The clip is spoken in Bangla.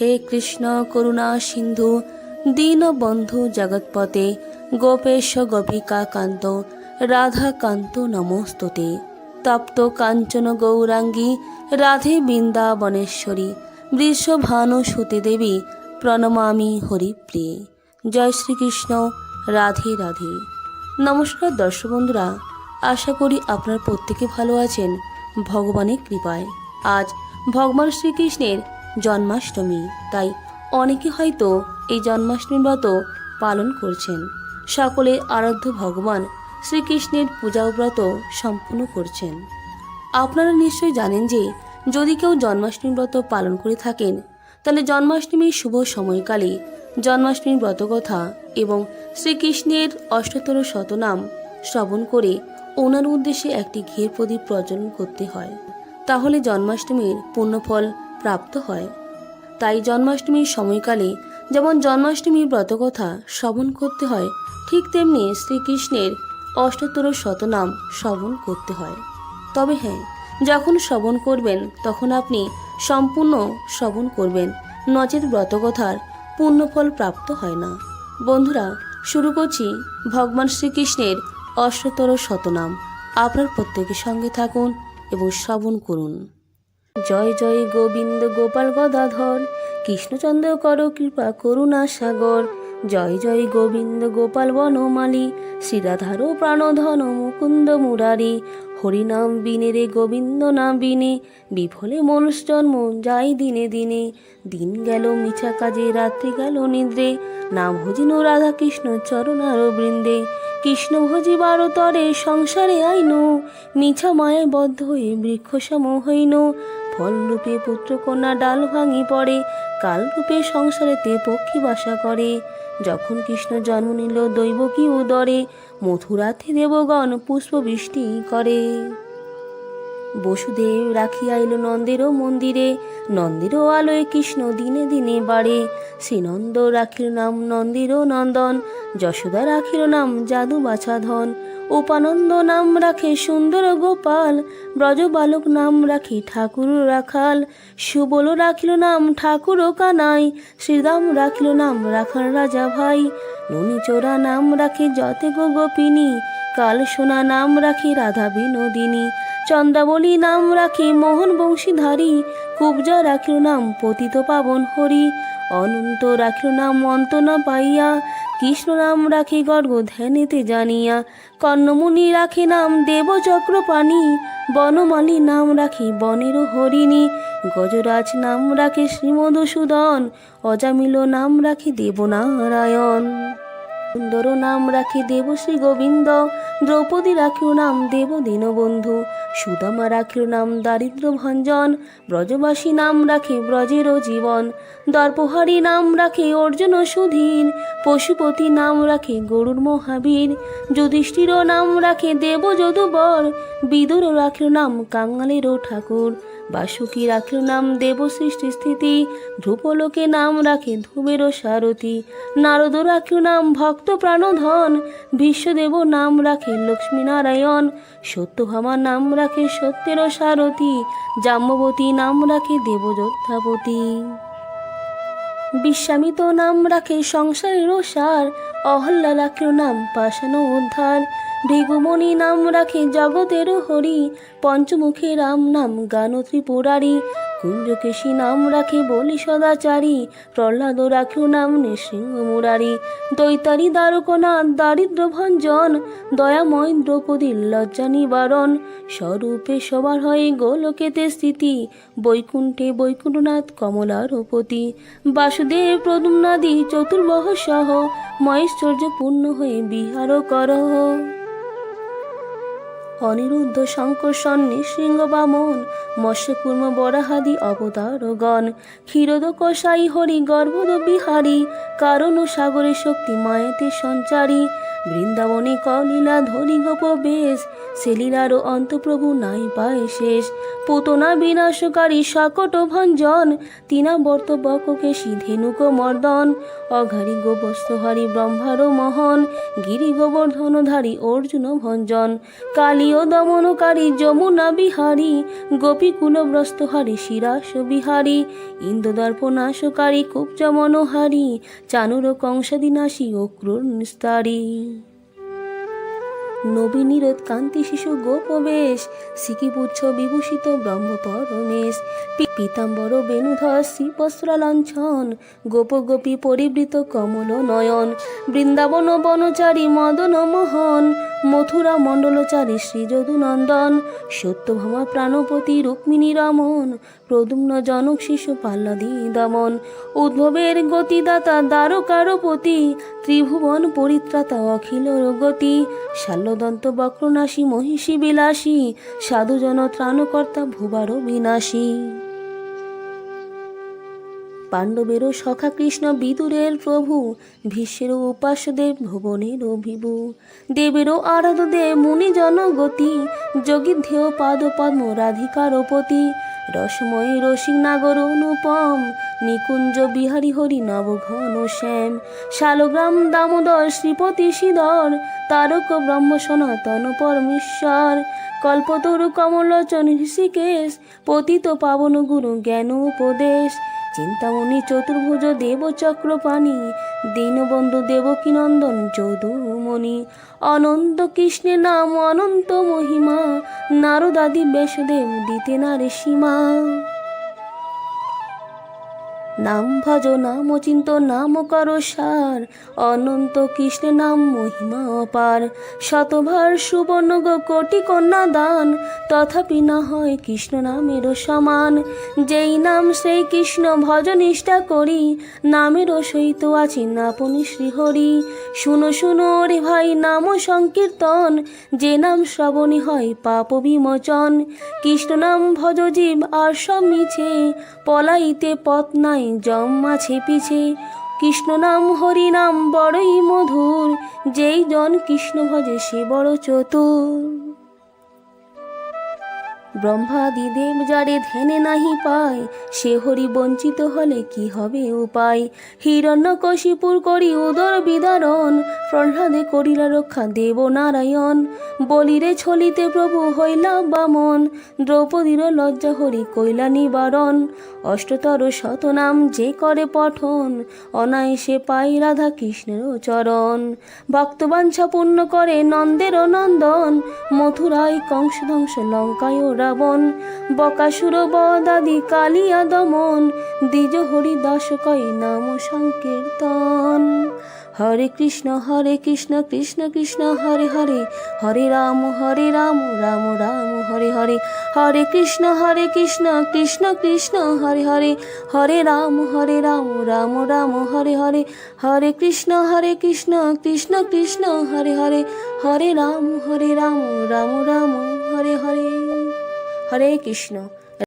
হে কৃষ্ণ করুণা সিন্ধু, দীনবন্ধু জগৎপতে, গোপেশ গোপিকা কান্ত রাধা কান্ত নমস্ততে। তপ্ত কাঞ্চন গৌরাঙ্গী, রাধে বৃন্দাবনেশ্বরী, বৃষভানু সুতে দেবী প্রণমামি হরিপ্রিয়ে। জয় শ্রীকৃষ্ণ, রাধে রাধে। নমস্কার দর্শক বন্ধুরা, আশা করি আপনারা প্রত্যেকে ভালো আছেন, ভগবানের কৃপায়। আজ ভগবান শ্রীকৃষ্ণের জন্মাষ্টমী। তাই অনেকে হয়তো এই জন্মাষ্টমী ব্রত পালন করছেন। সকলে আরাধ্য ভগবান শ্রীকৃষ্ণের পূজা ব্রত সম্পূর্ণ করছেন। আপনারা নিশ্চয়ই জানেন যে, যদি কেউ জন্মাষ্টমী ব্রত পালন করে থাকেন, তাহলে জন্মাষ্টমীর শুভ সময়কালে জন্মাষ্টমীর ব্রতকথা এবং শ্রীকৃষ্ণের অষ্টতর শতনাম শ্রবণ করে ওনার উদ্দেশ্যে একটি ঘির প্রদীপ প্রজ্বলন করতে হয়। তাহলে জন্মাষ্টমীর পুণ্যফল প্রাপ্ত হয়। তাই জন্মাষ্টমীর সময়কালে যেমন জন্মাষ্টমীর ব্রতকথা শ্রবণ করতে হয়, ঠিক তেমনি শ্রীকৃষ্ণের অষ্টতর শতনাম শ্রবণ করতে হয়। তবে হ্যাঁ যখন শ্রবণ করবেন তখন আপনি সম্পূর্ণ শ্রবণ করবেন, নচেত ব্রতকথার পুণ্যফল প্রাপ্ত হয় না। বন্ধুরা, শুরু করছি ভগবান শ্রীকৃষ্ণের অষ্টতর শতনাম আপনার প্রত্যেকের সঙ্গে থাকুন এবং শ্রবণ করুন। জয় জয় গোবিন্দ গোপাল গদাধর, কৃষ্ণচন্দ্র কর কৃপা করুণা সাগর, জয় জয় গোবিন্দ গোপাল বনমালী, শ্রীরাধারো প্রাণধন মুকুন্দ মুরারি, হরিনাম বিনে রে গোবিন্দ নাম বিনে, বিফলে মনুষ জন্ম যাই দিনে দিনে, দিন গেল মিছা কাজে, রাত্রি গেল নিদ্রে, নাম ভজিনু রাধা কৃষ্ণ চরণার বৃন্দে, কৃষ্ণ ভজিবার তরে সংসারে আইনু, মিছা মায়ায় বদ্ধ হয়ে বৃক্ষ সম হইন ফলরূপে পুত্রকন্যা ডাল ভাঙি পড়ে কাল কালরূপে সংসারেতে পক্ষী বাসা করে। যখন কৃষ্ণ জন্ম নিল, দৈবকী উদরে, মথুরাতে দেবগণ পুষ্প বৃষ্টি করে। বসুদেব রাখিয়া এলো নন্দেরও মন্দিরে, নন্দেরও আলোয় কৃষ্ণ দিনে দিনে বাড়ে। শ্রীনন্দ রাখিল নাম নন্দেরও নন্দন, যশোদা রাখিল নাম জাদু বাছাধন উপানন্দ নাম রাখে সুন্দর গোপাল ব্রজ বালক নাম রাখি ঠাকুর রাখাল। সুবল রাখিল নাম ঠাকুর কানাই, শ্রীরাম রাখিল নাম রাখাল রাজা ভাই ননি চোরা নাম রাখে যতে গো গোপিনী কাল সোনা নাম রাখি রাধা বিনোদিনী চন্দ্রাবলী নাম রাখি মোহন বংশীধারী কুবজা রাখিল নাম পতিত পাবন হরি, অনন্ত রাখিল নাম অন্ত না পাইয়া, কৃষ্ণ নাম রাখি গর্গ ধ্যানেতে জানিয়া, কর্ণমুনি রাখি নাম দেব চক্রপাণি বনমালী নাম রাখি বনের হরিণী, গজরাজ নাম রাখে শ্রীমধুসূদন, অজামিল নাম রাখি দেবনারায়ণ। সুন্দর নাম রাখি দেবশ্রী গোবিন্দ। দ্রৌপদী রাখিল নাম দেব দীনবন্ধু। সুদামা রাখিল নাম দারিদ্র ভঞ্জন। ব্রজবাসী নাম রাখে ব্রজের জীবন। দর্পহারী নাম রাখে অর্জুন সুধীর। পশুপতি নাম রাখে গরুর মহাবীর। যুধিষ্ঠির নাম রাখে দেব যদুবর। বিদুর রাখিল নাম কাঙালেরও ঠাকুর। বাসুকি রাখিল নাম দেব সৃষ্টি স্থিতি, ধ্রুপলোকে নাম রাখে ধ্রুবেরও সারথী। নারদ রাখিল নাম ভক্ত প্রাণধন বিশ্বদেব নাম রাখে লক্ষ্মীনারায়ণ। সত্যভামা নাম রাখে সত্যেরও সারথী জাম্বতী নাম রাখে দেবযোদ্ধাপতি। বিশ্বামিত নাম রাখে সংসারেরও সার অহল্লা রাখল নাম পাশানো উদ্ধার। ভৃগুমণি নাম রাখে জগতেরও হরি, পঞ্চমুখে রাম নাম গান ত্রিপুরারি। কুঞ্জকেশী নাম রাখে বলি সদাচারী প্রহ্লাদ রাখিও নাম নৃসিংহ মুরারি। দৈতারি দ্বারকনাথ দারিদ্র ভঞ্জন, দয়াময় দ্রৌপদীর লজ্জা নিবারণ। স্বরূপে সবার হয় গোলকেতে স্থিতি, বৈকুণ্ঠে বৈকুণ্ঠনাথ কমলারপতি বাসুদেব প্রদুম্নাদি চতুর্বহ সহ, মহেশ্বর্য পূর্ণ হয়ে বিহার করহ। অনিরুদ্ধ শঙ্কর্ষণ নৃসিংহ বামন মৎস্যকুর্ম বরাহাদি অবতারগণ, ক্ষীরদ কষাই হরি, গর্ভদ বিহারী, কারণ সাগরে শক্তি মায়েতে সঞ্চারী বৃন্দাবনে কলীলা ধরি গোপ বেশ সেলিলারও অন্তপ্রভু নাই পায় শেষ। পুতনা বিনাশকারী শাকট ভঞ্জন, তিনা বর্ত বককে সিধেনুক মর্দন। অঘারি গোবস্তহারি ব্রহ্মারও মহন, গিরি গোবর্ধনধারী অর্জুন ভঞ্জন। কালীয় দমনকারী যমুনা বিহারী গোপীকুলব্রস্তহারী শিরাস বিহারী। ইন্দ্রদর্পনাশকারী কুব্জ মনোহারী, চানুর কংসাদিনাশী ও ক্রূর নিস্তারী। নবীনিরোধ কান্তি শিশু গোপবেশ সিকিপুচ্ছ বিভূষিত ব্রহ্ম পরমেশ পীতাম্বর বেণুধর শ্রীবস্ত্র লাঞ্ছন গোপ গোপী পরিবৃত কমল নয়ন, বৃন্দাবন বনচারী মদন মোহন মথুরা মণ্ডলচারী শ্রীযদুনন্দন সত্যভামা প্রাণপতি রুক্মিণী রমন প্রদুম্ন জনক শিশু পাল্লাদি দমন, উদ্ভবের গতিদাতা দ্বারকারপতি, ত্রিভুবন পরিত্রাতা অখিল গতি শাল্যদন্ত বক্রনাশী মহিষী বিলাসী, সাধুজন ত্রাণকর্তা ভুবার বিনাশী। পাণ্ডবেরও সখা কৃষ্ণ বিদুরের প্রভু, ভীষ্মেরও উপাস্য দেব ভুবনের অভিভু। দেবেরও আরাধ্য দেব মুনি জনগতি, যোগীধ্যেয় পাদ পদ্ম রাধিকার পতি রসময় রসিক নাগর অনুপম, নিকুঞ্জ বিহারী হরি নব ঘন শ্যাম, শালগ্রাম দামোদর শ্রীপতি শ্রীধর তারক ব্রহ্ম সনাতন পরমেশ্বর, কল্পতরু কমলোচন ঋষিকেশ, পতিত পাবন গুরু জ্ঞান উপদেশ চিন্তামণি চতুর্ভুজ দেব চক্রপাণি দীনবন্ধু দেবকী নন্দন চৌধুমণি অনন্ত কৃষ্ণের নাম অনন্ত মহিমা নারদাদি ব্যাসদেব দিতে নারে সীমা। নাম ভজ, নাম চিন্ত নাম করো সার। অনন্ত কৃষ্ণ নাম মহিমা অপার শতভার সুবর্ণ কোটি কন্যা দান। তথাপি না হয় কৃষ্ণ নামেরও সমান। যেই নাম সেই কৃষ্ণ ভজ নিষ্ঠা করি। নামেরও সহিত আছি নাপনি শ্রীহরি। শুনো শুনো রে ভাই, নাম সংকীর্তন। যে নাম শ্রবণী হয় পাপ বিমোচন। কৃষ্ণ নাম ভজ জীব আর সব মিছে। পলাইতে পথ নাই জম পিছে কৃষ্ণ নাম, হরি নাম, বড়ই মধুর। যেই জন কৃষ্ণ ভজে সে বড় চতুর। ব্রহ্মাদি দেব যারে ধ্যানে নাহি পায়, সে হরি বঞ্চিত হলে কি হবে উপায়? হিরণ্যকশিপুর করি উদর বিদারণ, প্রহ্লাদে করিলা রক্ষা দেব নারায়ণ। বলিরে ছলিতে প্রভু হইলা বামন, দ্রৌপদীর লজ্জা হরি কইলা নিবারণ। অষ্টতর শতনাম যে করে পঠন, অনায়াসে পাই রাধা কৃষ্ণের চরণ। ভক্তবাঞ্ছা পূর্ণ করে নন্দের নন্দন, মথুরায় কংস ধ্বংস লঙ্কায় রাবণ বকাসুর বদাদি কালিয়া দমন, দ্বিজ হরিদাস কয় নাম সংকীর্তন। হরে কৃষ্ণ হরে কৃষ্ণ কৃষ্ণ কৃষ্ণ, হরে হরে হরে রাম হরে রাম রাম রাম, হরে হরে হরে কৃষ্ণ হরে কৃষ্ণ কৃষ্ণ কৃষ্ণ, হরে হরে হরে রাম হরে রাম রাম রাম, হরে হরে হরে কৃষ্ণ হরে কৃষ্ণ কৃষ্ণ কৃষ্ণ, হরে হরে হরে রাম হরে রাম রাম রাম, হরে হরে। হরে কৃষ্ণ।